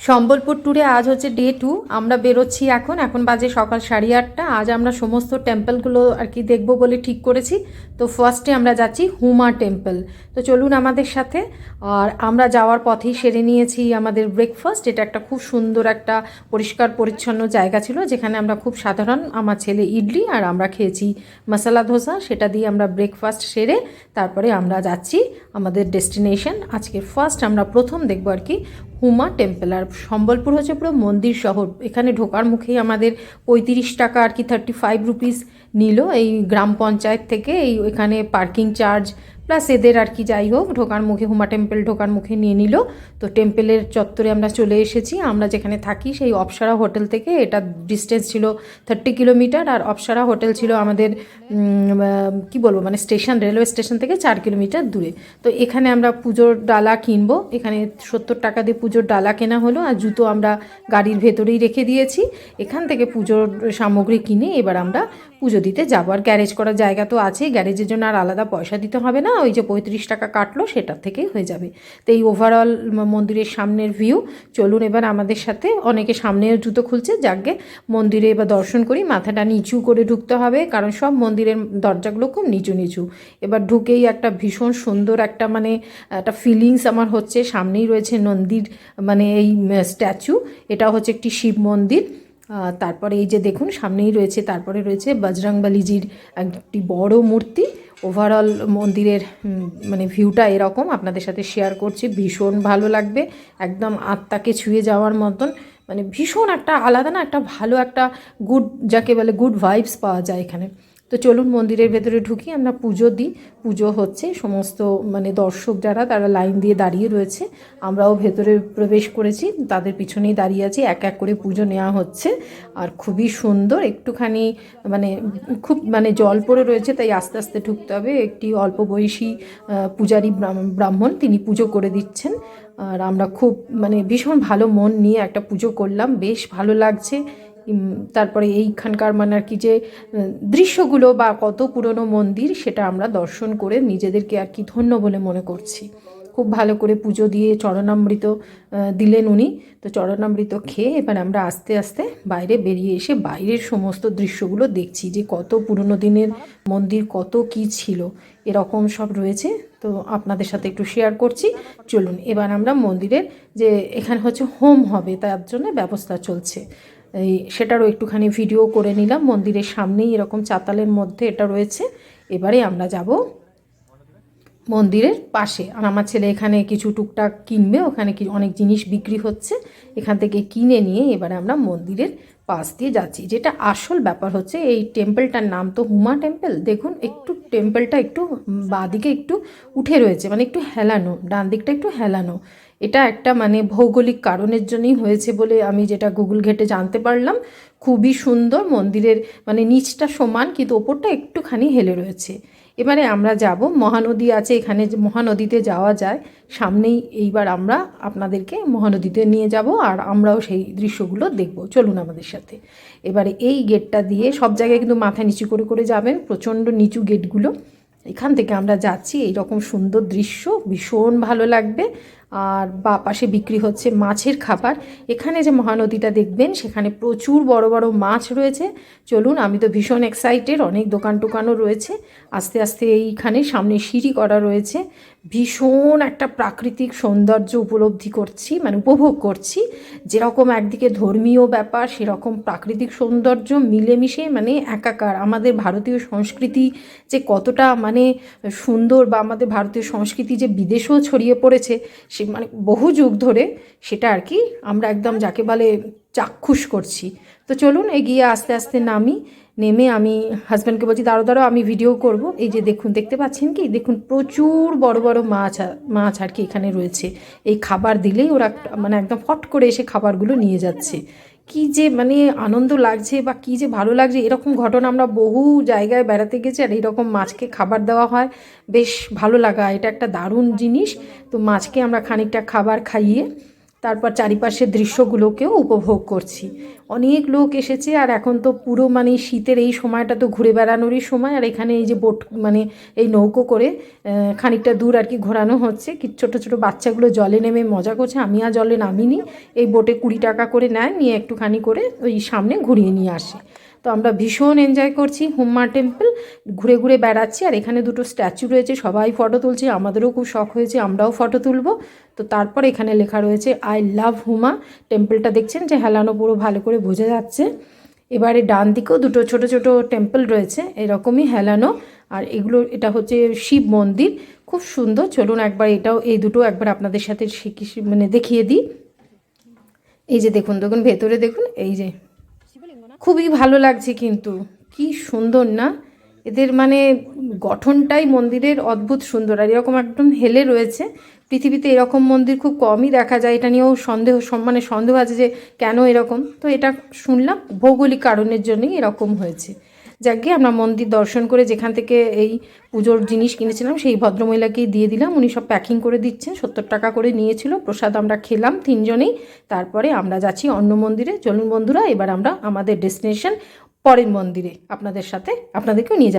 সম্বলপুর ট্যুরে আজ হচ্ছে ডে টু আমরা বেরোচ্ছি এখন। এখন বাজে সকাল সাড়ে আটটা। আজ আমরা সমস্ত টেম্পলগুলো আর কি দেখব বলে ঠিক করেছি। তো ফার্স্টে আমরা যাচ্ছি হুমা টেম্পল তো চলুন আমাদের সাথে। আর আমরা যাওয়ার পথেই সেরে নিয়েছি আমাদের ব্রেকফাস্ট এটা একটা খুব সুন্দর একটা পরিষ্কার পরিচ্ছন্ন জায়গা ছিল, যেখানে আমরা খুব সাধারণ আমার ছেলে ইডলি আর আমরা খেয়েছি মশলা ধোসা। সেটা দিয়ে আমরা ব্রেকফাস্ট সেরে তারপরে আমরা যাচ্ছি আমাদের ডেস্টিনেশন আজকে ফার্স্ট আমরা প্রথম দেখব আর কি হুমা টেম্পল, আর সম্বলপুর হচ্ছে পুরো মন্দির শহর। এখানে ঢোকার মুখেই আমাদের পঁয়ত্রিশ টাকা আর কি থার্টি ফাইভ রুপিস নিল এই গ্রাম পঞ্চায়েত থেকে, এই এখানে পার্কিং চার্জ প্লাস এদের আর কি যাই হোক, ঢোকার মুখে হুমা টেম্পল ঢোকার মুখে নিয়ে নিল। তো টেম্পলের চত্বরে আমরা চলে এসেছি। আমরা যেখানে থাকি সেই অপসারা হোটেল থেকে, এটা ডিস্টেন্স ছিল থার্টি কিলোমিটার আর অপসারা হোটেল ছিল আমাদের কি বলব মানে স্টেশন রেলওয়ে স্টেশন থেকে চার কিলোমিটার দূরে। তো এখানে আমরা পুজোর ডালা কিনবো। এখানে সত্তর টাকা দিয়ে পুজোর ডালা কেনা হলো আর জুতো আমরা গাড়ির ভেতরেই রেখে দিয়েছি। এখান থেকে পুজোর সামগ্রী কিনে এবার আমরা পুজো দিতে যাব। আর গ্যারেজ করার জায়গা তো আছে গ্যারেজের জন্য আর আলাদা পয়সা দিতে হবে না, ওই যে পঁয়ত্রিশ টাকা কাটলো সেটার থেকেই হয়ে যাবে। তো এই ওভারঅল মন্দিরের সামনের ভিউ চলুন এবার আমাদের সাথে, অনেকে সামনে জুতো খুলছে যাকে মন্দিরে এবার দর্শন করি, মাথাটা নিচু করে ঢুকতে হবে, কারণ সব মন্দিরের দরজাগুলো খুব নিচু নিচু। এবার ঢুকেই একটা ভীষণ সুন্দর একটা মানে একটা ফিলিংস আমার হচ্ছে, সামনেই রয়েছে নন্দীর মানে এই স্ট্যাচু এটা হচ্ছে একটি শিব মন্দির। তারপরে এই যে দেখুন, সামনেই রয়েছে, তারপরে রয়েছে বজরংবলিজির একটি বড় মূর্তি। ওভারঅল মন্দিরের মানে ভিউটা এরকম, আপনাদের সাথে শেয়ার করছি, ভীষণ ভালো লাগবে। একদম আত্মাকে ছুঁয়ে যাওয়ার মতন মানে ভীষণ একটা আলাদা না, একটা ভালো একটা গুড যাকে বলে গুড ভাইবস পাওয়া যায় এখানে। তো চলুন মন্দিরের ভেতরে ঢুকি, আমরা পুজো দিই। পুজো হচ্ছে সমস্ত মানে দর্শক যারা, তারা লাইন দিয়ে দাঁড়িয়ে রয়েছে। আমরাও ভেতরে প্রবেশ করেছি, তাদের পিছনেই দাঁড়িয়ে আছি, এক এক করে পুজো নেওয়া হচ্ছে। আর খুবই সুন্দর, একটুখানি মানে খুব মানে জল পড়ে রয়েছে, তাই আস্তে আস্তে ঢুকতে হবে। একটি অল্প বয়সী পূজারী ব্রাহ্মণ তিনি পুজো করে দিচ্ছেন। আর আমরা খুব মানে ভীষণ ভালো মন নিয়ে একটা পুজো করলাম। বেশ ভালো লাগছে। তারপরে এইখানকার মানে আর কি যে দৃশ্যগুলো বা কত পুরনো মন্দির সেটা আমরা দর্শন করে নিজেদেরকে আর কি ধন্য বলে মনে করছি। খুব ভালো করে পুজো দিয়ে চরণামৃত দিলেন উনি। তো চরণামৃত খেয়ে এবার আমরা আস্তে আস্তে বাইরে বেরিয়ে এসে বাইরের সমস্ত দৃশ্যগুলো দেখছি যে কত পুরনো দিনের মন্দির, কত কি ছিল, এরকম সব রয়েছে। তো আপনাদের সাথে একটু শেয়ার করছি। চলুন, এবার আমরা মন্দিরের যে, এখানে হচ্ছে হোম হবে, তার জন্য ব্যবস্থা চলছে। এই সেটারও একটুখানি ভিডিও করে নিলাম। মন্দিরের সামনেই এরকম চাতালের মধ্যে এটা রয়েছে। এবারে আমরা যাব মন্দিরের পাশে। আর আমার ছেলে এখানে কিছু টুকটাক কিনবে, ওখানে কি অনেক জিনিস বিক্রি হচ্ছে। এখান থেকে কিনে নিয়ে এবারে আমরা মন্দিরের পাশ দিয়ে যাচ্ছি। যেটা আসল ব্যাপার হচ্ছে এই টেম্পলটার নাম তো হুমা টেম্পল। দেখুন, একটু টেম্পলটা একটু বাঁদিকে একটু উঠে রয়েছে মানে একটু হেলানো, ডান দিকটা একটু হেলানো। এটা একটা মানে ভৌগোলিক কারণের জন্যই হয়েছে বলে আমি যেটা গুগল ঘেটে জানতে পারলাম। খুবই সুন্দর মন্দিরের মানে নিচটা সমান, কিন্তু ওপরটা একটুখানি হেলে রয়েছে। এবারে আমরা যাব, মহানদী আছে এখানে, মহানদীতে যাওয়া যায়। সামনেই এইবার আমরা আপনাদেরকে মহানদীতে নিয়ে যাব আর আমরাও সেই দৃশ্যগুলো দেখব। চলুন আমাদের সাথে। এবারে এই গেটটা দিয়ে সব জায়গায় কিন্তু মাথা নিচু করে করে যাবেন, প্রচণ্ড নিচু গেটগুলো। এখান থেকে আমরা যাচ্ছি, এইরকম সুন্দর দৃশ্য, ভীষণ ভালো লাগবে। আর বা পাশে বিক্রি হচ্ছে মাছের খাবার। এখানে যে মহানদীটা দেখবেন, সেখানে প্রচুর বড় বড় মাছ রয়েছে। চলুন, আমি তো ভীষণ এক্সাইটেড অনেক দোকান টোকানও রয়েছে। আস্তে আস্তে এইখানে সামনে সিঁড়ি করা রয়েছে। ভীষণ একটা প্রাকৃতিক সৌন্দর্য উপলব্ধি করছি মানে উপভোগ করছি। যেরকম একদিকে ধর্মীয় ব্যাপার, সেরকম প্রাকৃতিক সৌন্দর্য মিলেমিশে মানে একাকার। আমাদের ভারতীয় সংস্কৃতি যে কতটা মানে সুন্দর বা আমাদের ভারতীয় সংস্কৃতি যে বিদেশেও ছড়িয়ে পড়েছে, সে মানে বহু যুগ ধরে সেটা আর কি আমরা একদম যাকে বলে চাক্ষুষ করছি। তো চলুন এগিয়ে আস্তে আস্তে নামি, নেমে আমি হাজব্যান্ডকে বলছি দাঁড়ো দাঁড়ো আমি ভিডিও করব। এই যে দেখুন, দেখতে পাচ্ছেন কি? দেখুন, প্রচুর বড় বড় মাছ মাছ আর কি এখানে রয়েছে। এই খাবার দিলেই ওরা মানে একদম ফট করে এসে খাবারগুলো নিয়ে যাচ্ছে। কি যে মানে আনন্দ লাগছে বা কি যে ভালো লাগছে, এরকম ঘটনা আমরা বহু জায়গায় বেড়াতে গেছি আর এরকম মাছকে খাবার দেওয়া হয়। বেশ ভালো লাগা, এটা একটা দারুণ জিনিস। তো মাছকে আমরা খানিকটা খাবার খাইয়ে তারপর চারিপাশের দৃশ্যগুলোকেও উপভোগ করছি। অনেক লোক এসেছে আর এখন তো পুরো মানে শীতের এই সময়টা তো ঘুরে বেড়ানোরই সময়। আর এখানে এই যে বোট মানে এই নৌকো করে খানিকটা দূর আর কি ঘোরানো হচ্ছে। কি ছোটো ছোটো বাচ্চাগুলো জলে নেমে মজা করছে। আমি আর জলে নামিনি। এই বোটে কুড়ি টাকা করে নেয়। নিয়ে একটুখানি করে ওই সামনে ঘুরিয়ে নিয়ে আসে। তো আমরা ভীষণ এনজয় করছি হুম্মা টেম্পল ঘুরে ঘুরে বেড়াচ্ছি। আর এখানে দুটো স্ট্যাচু রয়েছে, সবাই ফটো তুলছে, আমাদেরও খুব শখ হয়েছে, আমরাও ফটো তুলবো। তো তারপর এখানে লেখা রয়েছে আই লাভ হুমা টেম্পলটা দেখছেন যে হেলানো পুরো ভালো করে বোঝা যাচ্ছে। এবারে ডান দিকেও দুটো ছোট ছোট টেম্পল রয়েছে, এরকমই হেলানো। আর এগুলো, এটা হচ্ছে শিব মন্দির, খুব সুন্দর। চলুন একবার এটাও, এই দুটো একবার আপনাদের সাথে মানে দেখিয়ে দিই। এই যে দেখুন দেখুন, ভেতরে দেখুন, এই যে খুবই ভালো লাগছে কিন্তু। কি সুন্দর না? এদের মানে গঠনটাই মন্দিরের অদ্ভুত সুন্দর, আর এরকম একদম হেলে রয়েছে। পৃথিবীতে এরকম মন্দির খুব কমই দেখা যায়। এটা নিয়েও সন্দেহ মানে সন্দেহ আছে যে কেন এরকম। তো এটা শুনলাম, ভৌগোলিক কারণের জন্যই এরকম হয়েছে। যাকে আমরা মন্দির দর্শন করে যেখান থেকে এই পুজোর জিনিস কিনেছিলাম, সেই ভদ্রমহিলাকেই দিয়ে দিলাম। উনি সব প্যাকিং করে দিচ্ছেন, সত্তর টাকা করে নিয়েছিল। প্রসাদ আমরা খেলাম তিনজনেই। তারপরে আমরা যাচ্ছি অন্য মন্দিরে। চলুন বন্ধুরা, এবার আমরা আমাদের ডেস্টিনেশন পরের মন্দিরে। আপনাদের সাথে আপনাদেরকেও নিয়ে যাব